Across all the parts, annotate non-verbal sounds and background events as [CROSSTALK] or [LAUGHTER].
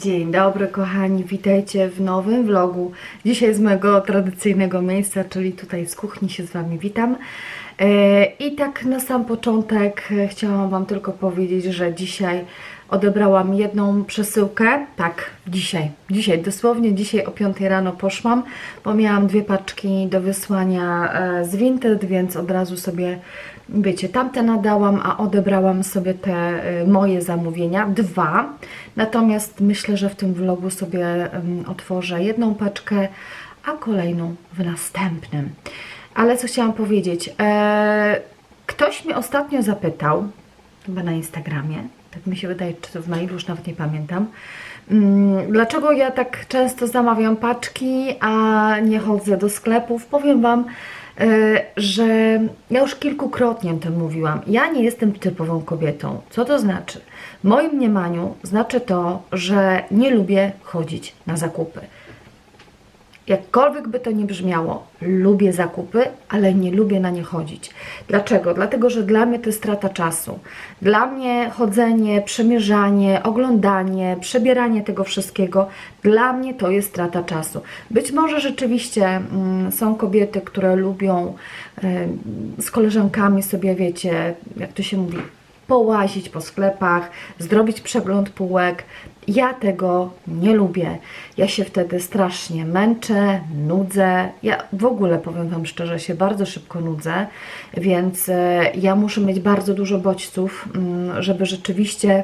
Dzień dobry kochani, witajcie w nowym vlogu. Dzisiaj z mojego tradycyjnego miejsca, czyli tutaj z kuchni się z Wami witam. E, I tak na sam początek e, chciałam Wam tylko powiedzieć, że dzisiaj odebrałam jedną przesyłkę. Tak, dzisiaj, dzisiaj, dosłownie dzisiaj o 5 rano poszłam, bo miałam dwie paczki do wysłania e, z Vinted, więc od razu sobie Wiecie, tamte nadałam, a odebrałam sobie te y, moje zamówienia, dwa. Natomiast myślę, że w tym vlogu sobie otworzę jedną paczkę, a kolejną w następnym. Ale co chciałam powiedzieć? E, ktoś mnie ostatnio zapytał, chyba na Instagramie, tak mi się wydaje, czy to w mailu, już nawet nie pamiętam, mm, dlaczego ja tak często zamawiam paczki, a nie chodzę do sklepów. Powiem Wam, że ja już kilkukrotnie o tym mówiłam. Ja nie jestem typową kobietą. Co to znaczy? W moim mniemaniu znaczy to, że nie lubię chodzić na zakupy. Jakkolwiek by to nie brzmiało, lubię zakupy, ale nie lubię na nie chodzić. Dlaczego? Dlatego, że dla mnie to jest strata czasu. Dla mnie chodzenie, przemierzanie, oglądanie, przebieranie tego wszystkiego, dla mnie to jest strata czasu. Być może rzeczywiście mm, są kobiety, które lubią y, z koleżankami sobie, wiecie, jak to się mówi, połazić po sklepach, zrobić przegląd półek. Ja tego nie lubię. Ja się wtedy strasznie męczę, nudzę. Ja w ogóle powiem Wam szczerze, się bardzo szybko nudzę, więc e, ja muszę mieć bardzo dużo bodźców, mm, żeby rzeczywiście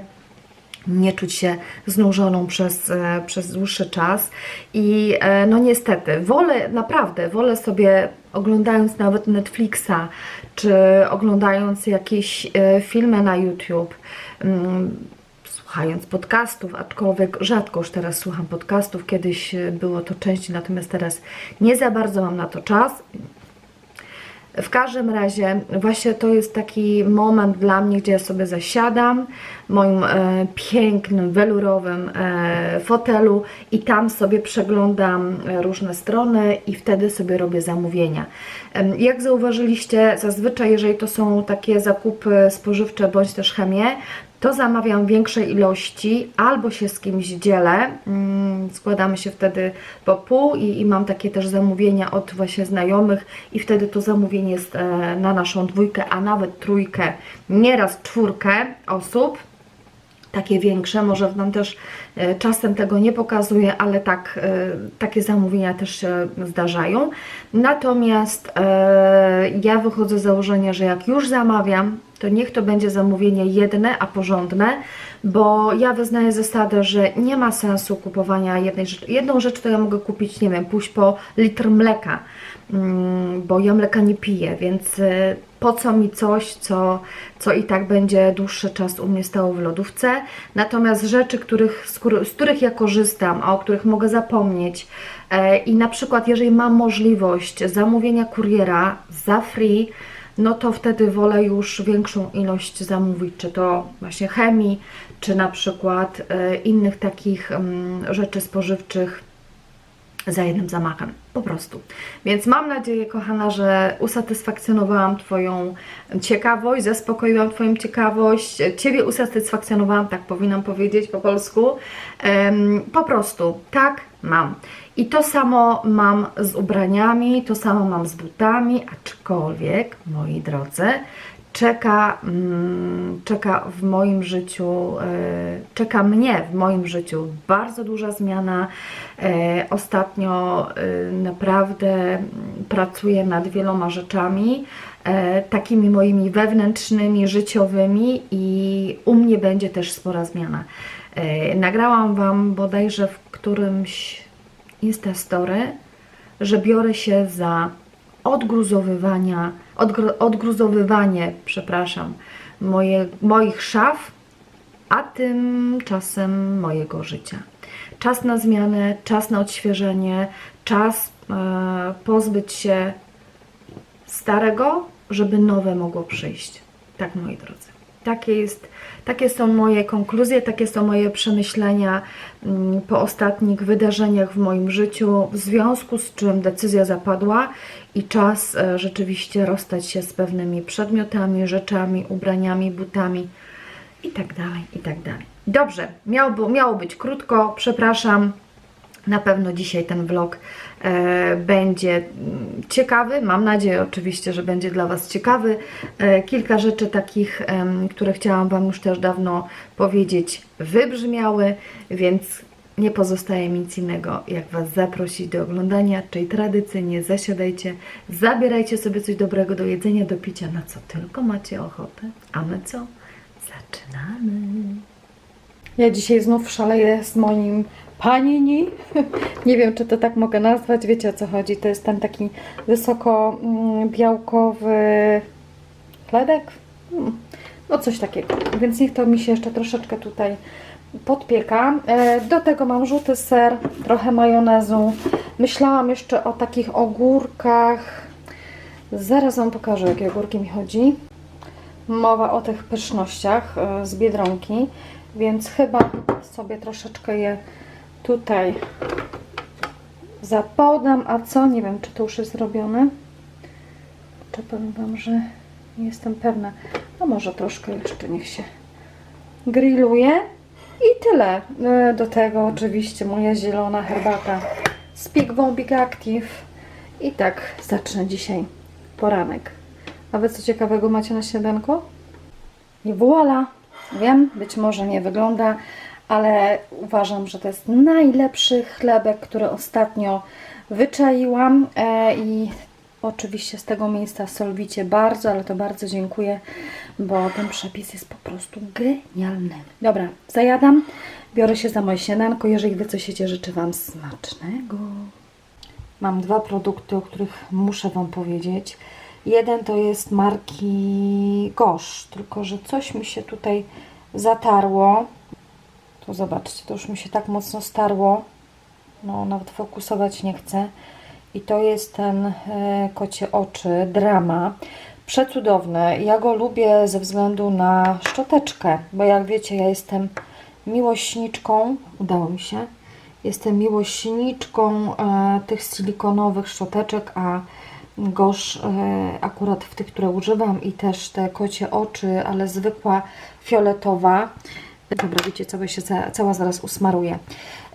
nie czuć się znużoną przez, e, przez dłuższy czas. I e, no niestety, wolę, naprawdę, wolę sobie oglądając nawet Netflixa, czy oglądając jakieś filmy na YouTube, mm, słuchając podcastów, aczkolwiek rzadko już teraz słucham podcastów, kiedyś e, było to częściej, natomiast teraz nie za bardzo mam na to czas. W każdym razie właśnie to jest taki moment dla mnie, gdzie ja sobie zasiadam w moim e, pięknym, welurowym e, fotelu i tam sobie przeglądam e, różne strony i wtedy sobie robię zamówienia. Em, Jak zauważyliście, zazwyczaj jeżeli to są takie zakupy spożywcze bądź też chemię, to zamawiam większej ilości, albo się z kimś dzielę, mm, składamy się wtedy po pół i, i mam takie też zamówienia od właśnie znajomych i wtedy to zamówienie jest e, na naszą dwójkę, a nawet trójkę, nieraz czwórkę osób takie większe, może Wam też e, czasem tego nie pokazuję, ale tak, e, takie zamówienia też się zdarzają. Natomiast ja wychodzę z założenia, że jak już zamawiam, to niech to będzie zamówienie jedne, a porządne, bo ja wyznaję zasadę, że nie ma sensu kupowania jednej rzeczy. Jedną rzecz to ja mogę kupić, nie wiem, pójść po litr mleka, mm, bo ja mleka nie piję, więc e, po co mi coś, co, co i tak będzie dłuższy czas u mnie stało w lodówce. Natomiast rzeczy, których- z których ja korzystam, a o których mogę zapomnieć e, i na przykład jeżeli mam możliwość zamówienia kuriera za free, no to wtedy wolę już większą ilość zamówić, czy to właśnie chemii, czy na przykład e, innych takich mm, rzeczy spożywczych za jednym zamachem, po prostu. Więc mam nadzieję, kochana, że usatysfakcjonowałam Twoją ciekawość, zaspokoiłam Twoją ciekawość, Ciebie usatysfakcjonowałam, tak powinnam powiedzieć po polsku. Po prostu, tak mam. I to samo mam z ubraniami, to samo mam z butami, aczkolwiek, moi drodzy, czeka, mm, czeka w moim życiu, e, czeka mnie w moim życiu bardzo duża zmiana. E, Ostatnio e, naprawdę mm, pracuję nad wieloma rzeczami, e, takimi moimi wewnętrznymi, życiowymi i u mnie będzie też spora zmiana. E, Nagrałam Wam bodajże w którymś Instastory, że biorę się za odgruzowywania, odgru, odgruzowywanie, przepraszam, moje, moich szaf, a tymczasem mojego życia. Czas na zmianę, czas na odświeżenie, czas e, pozbyć się starego, żeby nowe mogło przyjść. Tak, moi drodzy. Takie, jest, takie są moje konkluzje, takie są moje przemyślenia mm, po ostatnich wydarzeniach w moim życiu, w związku z czym decyzja zapadła i czas e, rzeczywiście rozstać się z pewnymi przedmiotami, rzeczami, ubraniami, butami i tak dalej, i tak. Dobrze, miało, miało być krótko, przepraszam. Na pewno dzisiaj ten vlog będzie mm, ciekawy. Mam nadzieję oczywiście, że będzie dla Was ciekawy. E, kilka rzeczy takich, które chciałam Wam już też dawno powiedzieć, wybrzmiały, więc nie pozostaje mi nic innego, jak Was zaprosić do oglądania, czyli tradycyjnie zasiadajcie, zabierajcie sobie coś dobrego do jedzenia, do picia, na co tylko macie ochotę. A my co? Zaczynamy! Ja dzisiaj znów szaleję z moim panini. [LAUGHS] Nie wiem, czy to tak mogę nazwać. Wiecie o co chodzi. To jest ten taki wysoko mm, białkowy chlebek. Mm, No coś takiego. Więc niech to mi się jeszcze troszeczkę tutaj podpieka. E, Do tego mam żółty ser, trochę majonezu. Myślałam jeszcze o takich ogórkach. Zaraz Wam pokażę, jakie ogórki mi chodzi. Mowa o tych pysznościach e, z Biedronki, więc chyba sobie troszeczkę je tutaj zapodam. A co? Nie wiem, czy to już jest zrobione. Czy powiem Wam, że nie jestem pewna. No może troszkę jeszcze niech się grilluje. I tyle. E, Do tego oczywiście moja zielona herbata z Pigwą Big Active. I tak zacznę dzisiaj poranek. A Wy co ciekawego macie na śniadanko? I voilà! Wiem, być może nie wygląda, ale uważam, że to jest najlepszy chlebek, który ostatnio wyczaiłam e, i oczywiście z tego miejsca Solwicie bardzo, ale to bardzo dziękuję, bo ten przepis jest po prostu genialny. Dobra, zajadam, biorę się za moje śniadanko, jeżeli Wy coś jecie, życzę Wam smacznego. Mam dwa produkty, o których muszę Wam powiedzieć. Jeden to jest marki Gosh, tylko że coś mi się tutaj zatarło. Tu zobaczcie, to już mi się tak mocno starło. No, nawet fokusować nie chcę. I to jest ten e, kocie oczy, drama. Przecudowny. Ja go lubię ze względu na szczoteczkę, bo jak wiecie, ja jestem miłośniczką, udało mi się, jestem miłośniczką e, tych silikonowych szczoteczek, a Gosz e, akurat w tych, które używam i też te kocie oczy, ale zwykła fioletowa. Dobra, wiecie, całe się, ca- cała zaraz usmaruje.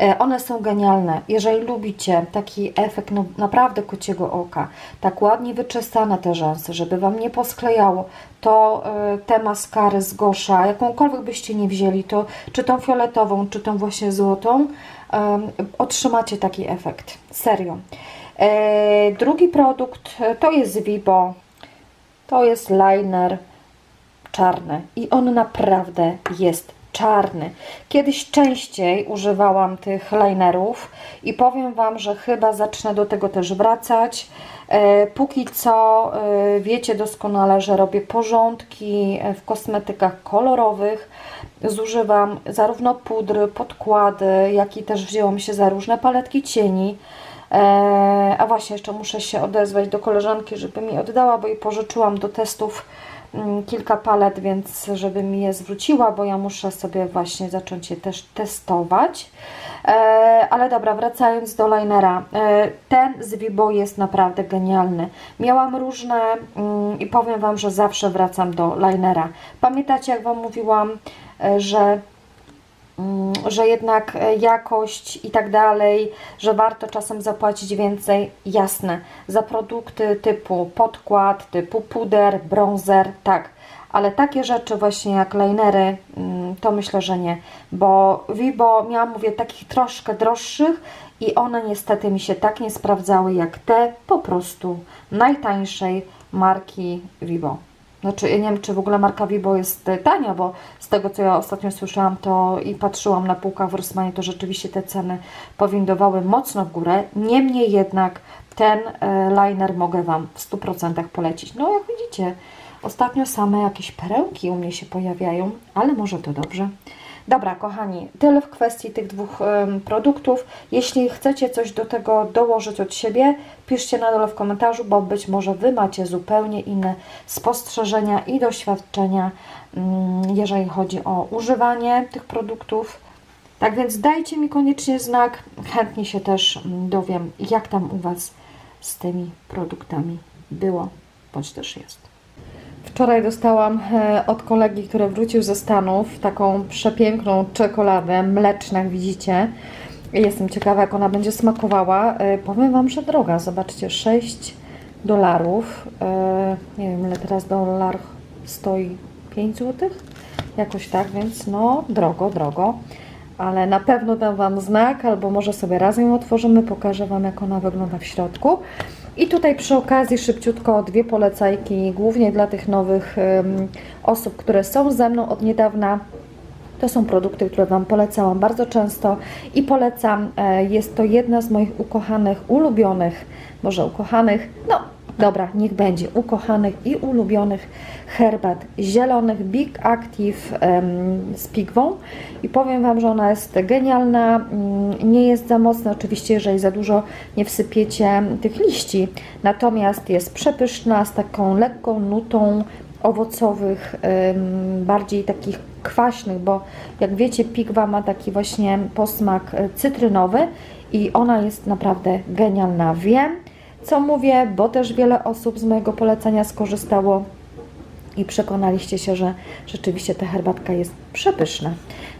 E, One są genialne. Jeżeli lubicie taki efekt no, naprawdę kociego oka, tak ładnie wyczesane te rzęsy, żeby Wam nie posklejało, to e, te maskary z Gosza, jakąkolwiek byście nie wzięli, to czy tą fioletową, czy tą właśnie złotą, otrzymacie taki efekt. Serio. E, Drugi produkt to jest Vibo. To jest liner czarny i on naprawdę jest czarny. Kiedyś częściej używałam tych linerów i powiem Wam, że chyba zacznę do tego też wracać. E, póki co e, wiecie doskonale, że robię porządki e, w kosmetykach kolorowych. Zużywam zarówno pudry, podkłady, jak i też wzięłam się za różne paletki cieni. A właśnie, jeszcze muszę się odezwać do koleżanki, żeby mi oddała, bo jej pożyczyłam do testów kilka palet, więc żeby mi je zwróciła, bo ja muszę sobie właśnie zacząć je też testować. E, ale dobra, wracając do linera. E, ten z Vibo jest naprawdę genialny. Miałam różne mm, i powiem Wam, że zawsze wracam do linera. Pamiętacie, jak Wam mówiłam, e, że Mm, że jednak e, jakość i tak dalej, że warto czasem zapłacić więcej, jasne, za produkty typu podkład, typu puder, bronzer, tak, ale takie rzeczy właśnie jak linery, mm, to myślę, że nie, bo Vibo miałam, mówię, takich troszkę droższych i one niestety mi się tak nie sprawdzały jak te po prostu najtańszej marki Vibo. Znaczy, ja nie wiem, czy w ogóle marka Vibo jest e, tania, bo z tego, co ja ostatnio słyszałam, to i patrzyłam na półkach w Rossmanie, to rzeczywiście te ceny powindowały mocno w górę. Niemniej jednak ten e, liner mogę Wam w 100% polecić. No, jak widzicie, ostatnio same jakieś perełki u mnie się pojawiają, ale może to dobrze. Dobra, kochani, tyle w kwestii tych dwóch em, produktów. Jeśli chcecie coś do tego dołożyć od siebie, piszcie na dole w komentarzu, bo być może Wy macie zupełnie inne spostrzeżenia i doświadczenia, mm, jeżeli chodzi o używanie tych produktów. Tak więc dajcie mi koniecznie znak. Chętnie się też mm, dowiem, jak tam u Was z tymi produktami było, bądź też jest. Wczoraj dostałam e, od kolegi, który wrócił ze Stanów, taką przepiękną czekoladę mleczną, jak widzicie. Jestem ciekawa, jak ona będzie smakowała. E, Powiem Wam, że droga. Zobaczcie, 6 dolarów. E, Nie wiem, ile teraz dolar stoi. 5 zł? Jakoś tak, więc no drogo, drogo. Ale na pewno dam Wam znak, albo może sobie razem ją otworzymy, pokażę Wam, jak ona wygląda w środku. I tutaj przy okazji szybciutko dwie polecajki, głównie dla tych nowych em, osób, które są ze mną od niedawna. To są produkty, które Wam polecałam bardzo często i polecam. e, Jest to jedna z moich ukochanych, ulubionych, może ukochanych, no dobra, niech będzie, ukochanych i ulubionych herbat zielonych Big Active z pigwą. I powiem Wam, że ona jest genialna, mm, nie jest za mocna, oczywiście, jeżeli za dużo nie wsypiecie tych liści. Natomiast jest przepyszna, z taką lekką nutą owocowych, bardziej takich kwaśnych, bo jak wiecie, pigwa ma taki właśnie posmak cytrynowy i ona jest naprawdę genialna. Wiem, co mówię, bo też wiele osób z mojego polecenia skorzystało i przekonaliście się, że rzeczywiście ta herbatka jest przepyszna.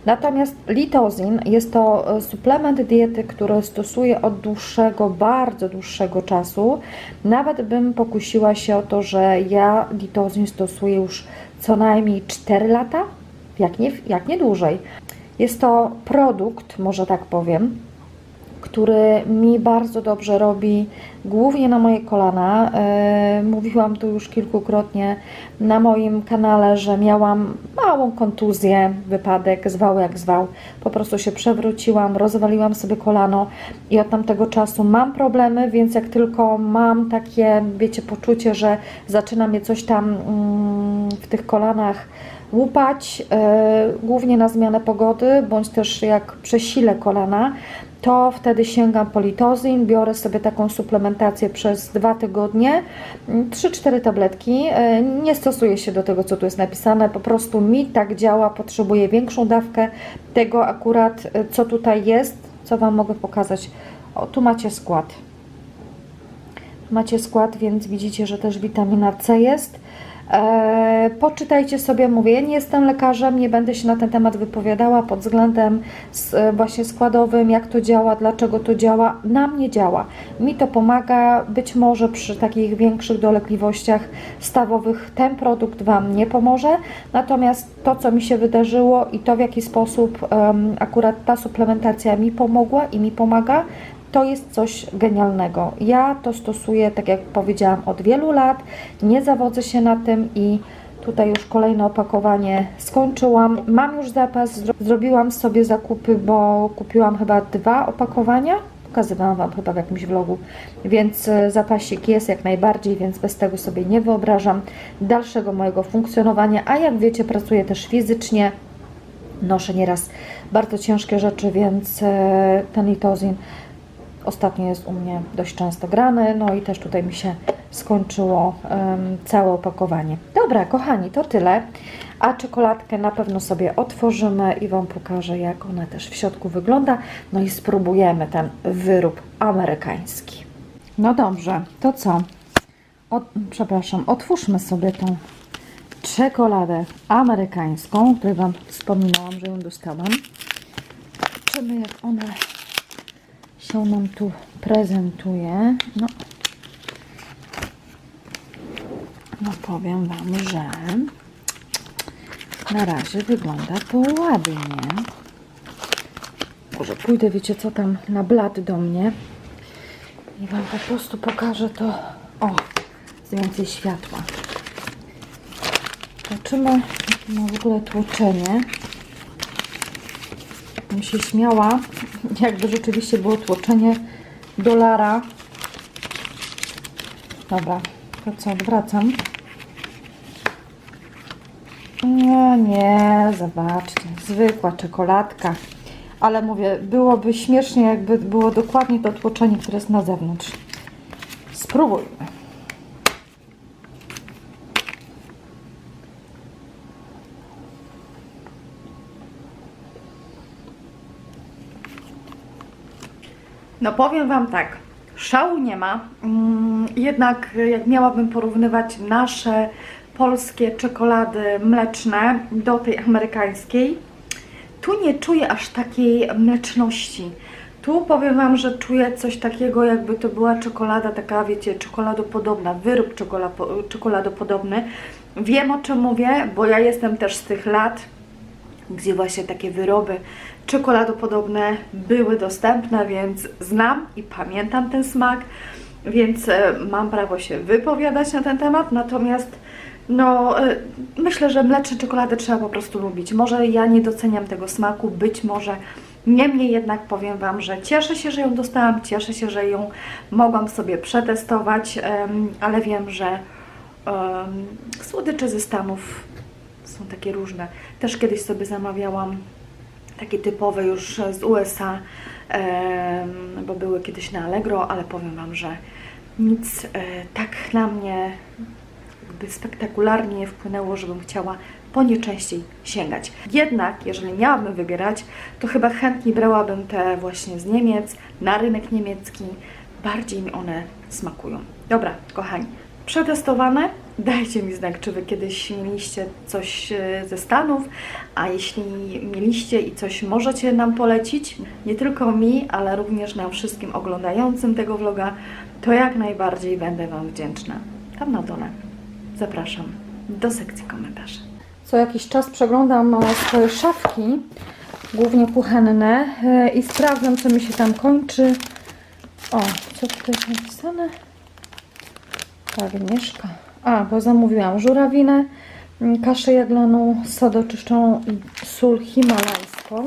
Natomiast litozin jest to e, suplement diety, który stosuję od dłuższego, bardzo dłuższego czasu. Nawet bym pokusiła się o to, że ja litozin stosuję już co najmniej 4 lata, jak nie, jak nie dłużej. Jest to produkt, może tak powiem, który mi bardzo dobrze robi, głównie na moje kolana. E, mówiłam tu już kilkukrotnie na moim kanale, że miałam małą kontuzję, wypadek, zwał jak zwał. Po prostu się przewróciłam, rozwaliłam sobie kolano i od tamtego czasu mam problemy, więc jak tylko mam takie, wiecie, poczucie, że zaczyna mnie coś tam mm, w tych kolanach łupać, e, głównie na zmianę pogody, bądź też jak przesilę kolana, to wtedy sięgam po litozin, biorę sobie taką suplementację przez dwa tygodnie, 3-4 tabletki. E, Nie stosuję się do tego, co tu jest napisane, po prostu mi tak działa, potrzebuję większą dawkę tego akurat, e, co tutaj jest, co Wam mogę pokazać. O, tu macie skład. Macie skład, więc widzicie, że też witamina C jest. E, poczytajcie sobie, mówię, ja nie jestem lekarzem, nie będę się na ten temat wypowiadała pod względem e, właśnie składowym, jak to działa, dlaczego to działa. Na mnie działa. Mi to pomaga, być może przy takich większych dolegliwościach stawowych ten produkt Wam nie pomoże, natomiast to, co mi się wydarzyło i to, w jaki sposób akurat ta suplementacja mi pomogła i mi pomaga, to jest coś genialnego. Ja to stosuję, tak jak powiedziałam, od wielu lat. Nie zawodzę się na tym i tutaj już kolejne opakowanie skończyłam. Mam już zapas, zro- zrobiłam sobie zakupy, bo kupiłam chyba dwa opakowania. Pokazywałam Wam chyba w jakimś vlogu, więc e, zapasik jest jak najbardziej, więc bez tego sobie nie wyobrażam dalszego mojego funkcjonowania. A jak wiecie, pracuję też fizycznie, noszę nieraz bardzo ciężkie rzeczy, więc e, ten litozin ostatnio jest u mnie dość często grany, no i też tutaj mi się skończyło em, całe opakowanie. Dobra, kochani, to tyle. A czekoladkę na pewno sobie otworzymy i Wam pokażę, jak ona też w środku wygląda. No i spróbujemy ten wyrób amerykański. No dobrze, to co? Od, przepraszam, otwórzmy sobie tą czekoladę amerykańską, o której Wam wspominałam, że ją dostałam. Zobaczymy, jak ona się nam tu prezentuje. No, no powiem Wam, że na razie wygląda to ładnie. Może pójdę, wiecie co tam, na blat do mnie i Wam po prostu pokażę to, o, z więcej światła. Zobaczymy, no w ogóle tłoczenie. Się śmiała, jakby rzeczywiście było tłoczenie dolara. Dobra, to co, odwracam. Nie, nie, zobaczcie, zwykła czekoladka. Ale mówię, byłoby śmiesznie, jakby było dokładnie to tłoczenie, które jest na zewnątrz. Spróbujmy. No powiem Wam tak, szału nie ma, mm, jednak jak miałabym porównywać nasze polskie czekolady mleczne do tej amerykańskiej, tu nie czuję aż takiej mleczności. Tu powiem Wam, że czuję coś takiego, jakby to była czekolada taka, wiecie, czekoladopodobna, wyrób czekolado- czekoladopodobny. Wiem o czym mówię, bo ja jestem też z tych lat, gdzie właśnie takie wyroby czekoladopodobne były dostępne, więc znam i pamiętam ten smak, więc e, mam prawo się wypowiadać na ten temat. Natomiast no, e, myślę, że mleczne czekolady trzeba po prostu lubić. Może ja nie doceniam tego smaku, być może. Niemniej jednak powiem Wam, że cieszę się, że ją dostałam, cieszę się, że ją mogłam sobie przetestować, ale wiem, że słodycze ze Stanów są takie różne. Też kiedyś sobie zamawiałam takie typowe już z USA, bo były kiedyś na Allegro, ale powiem Wam, że nic e, tak na mnie jakby spektakularnie nie wpłynęło, żebym chciała po nie częściej sięgać. Jednak, jeżeli miałabym wybierać, to chyba chętniej brałabym te właśnie z Niemiec, na rynek niemiecki. Bardziej mi one smakują. Dobra, kochani, przetestowane. Dajcie mi znak, czy Wy kiedyś mieliście coś e, ze Stanów, a jeśli mieliście i coś możecie nam polecić, nie tylko mi, ale również nam wszystkim oglądającym tego vloga, to jak najbardziej będę Wam wdzięczna. Tam na dole. Zapraszam do sekcji komentarzy. Co jakiś czas przeglądam swoje szafki, głównie kuchenne e, i sprawdzam, co mi się tam kończy. O, co tutaj jest napisane? Agnieszka. A, bo zamówiłam żurawinę, mm, kaszę jaglaną, sodę czyszczoną i sól himalajską.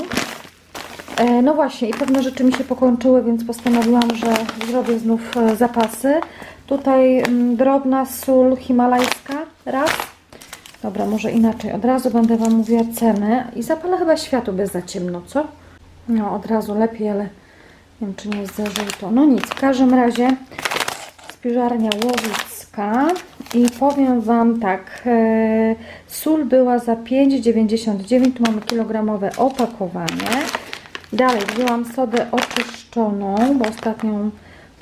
E, no właśnie, i pewne rzeczy mi się pokończyły, więc postanowiłam, że zrobię znów e, zapasy. Tutaj mm, drobna sól himalajska, raz. Dobra, może inaczej. Od razu będę Wam mówiła ceny i zapalę chyba światło bez za ciemno, co? No, od razu lepiej, ale nie wiem, czy nie jest za żółto. No nic, w każdym razie spiżarnia Łowicka i powiem Wam tak, e, sól była za 5,99, tu mamy kilogramowe opakowanie. Dalej wzięłam sodę oczyszczoną, bo ostatnią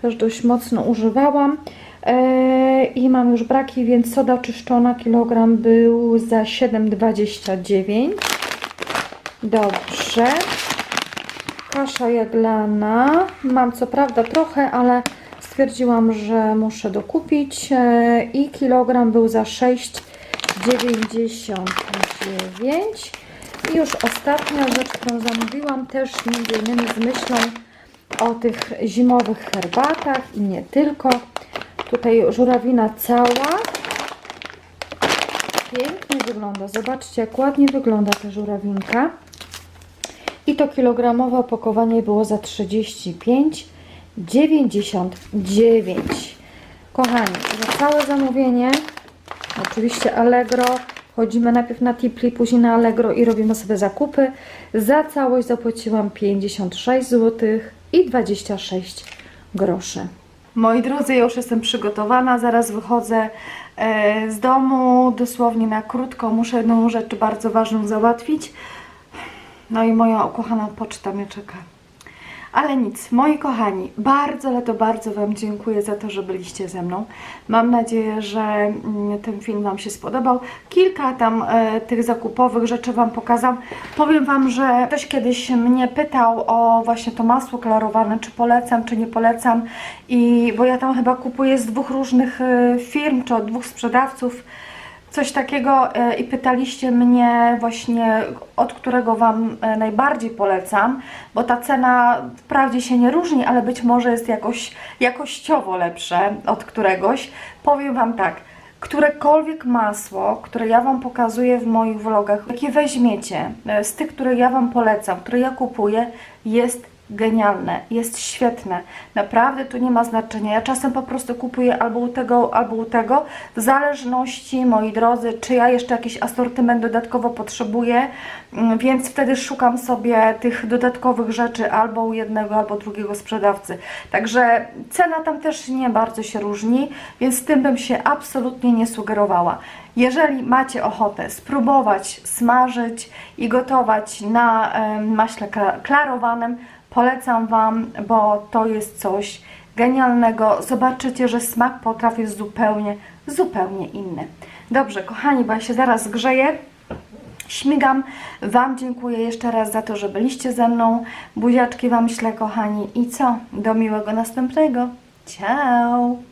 też dość mocno używałam. E, I mam już braki, więc soda oczyszczona kilogram był za 7,29. Dobrze. Kasza jaglana. Mam co prawda trochę, ale stwierdziłam, że muszę dokupić. E, I kilogram był za 6,99. I już ostatnia rzecz, którą zamówiłam, też między innymi z myślą o tych zimowych herbatach i nie tylko. Tutaj żurawina cała. Pięknie wygląda. Zobaczcie, jak ładnie wygląda ta żurawinka. I to kilogramowe opakowanie było za 35,99. Kochani, za całe zamówienie, oczywiście Allegro, chodzimy najpierw na Tipli, później na Allegro i robimy sobie zakupy. Za całość zapłaciłam 56 zł i 26 groszy. Moi drodzy, ja już jestem przygotowana, zaraz wychodzę e, z domu, dosłownie na krótko. Muszę jedną rzecz bardzo ważną załatwić. No i moja ukochana poczta mnie czeka. Ale nic, moi kochani, bardzo, ale to bardzo Wam dziękuję za to, że byliście ze mną. Mam nadzieję, że mm, ten film Wam się spodobał. Kilka tam e, tych zakupowych rzeczy Wam pokazam. Powiem Wam, że ktoś kiedyś mnie pytał o właśnie to masło klarowane, czy polecam, czy nie polecam. I bo ja tam chyba kupuję z dwóch różnych e, firm, czy od dwóch sprzedawców coś takiego e, i pytaliście mnie właśnie, od którego Wam e, najbardziej polecam, bo ta cena wprawdzie się nie różni, ale być może jest jakoś, jakościowo lepsze od któregoś. Powiem Wam tak, którekolwiek masło, które ja Wam pokazuję w moich vlogach, jakie weźmiecie, e, z tych, które ja Wam polecam, które ja kupuję, jest genialne, jest świetne. Naprawdę tu nie ma znaczenia. Ja czasem po prostu kupuję albo u tego, albo u tego, w zależności, moi drodzy, czy ja jeszcze jakiś asortyment dodatkowo potrzebuję, Mm, więc wtedy szukam sobie tych dodatkowych rzeczy albo u jednego, albo drugiego sprzedawcy. Także cena tam też nie bardzo się różni, więc tym bym się absolutnie nie sugerowała. Jeżeli macie ochotę spróbować smażyć i gotować na maśle kla- klarowanym, polecam Wam, bo to jest coś genialnego. Zobaczycie, że smak potraw jest zupełnie, zupełnie inny. Dobrze, kochani, bo ja się zaraz grzeję. Śmigam. Wam dziękuję jeszcze raz za to, że byliście ze mną. Buziaczki Wam ślę, kochani. I co? Do miłego następnego. Ciao!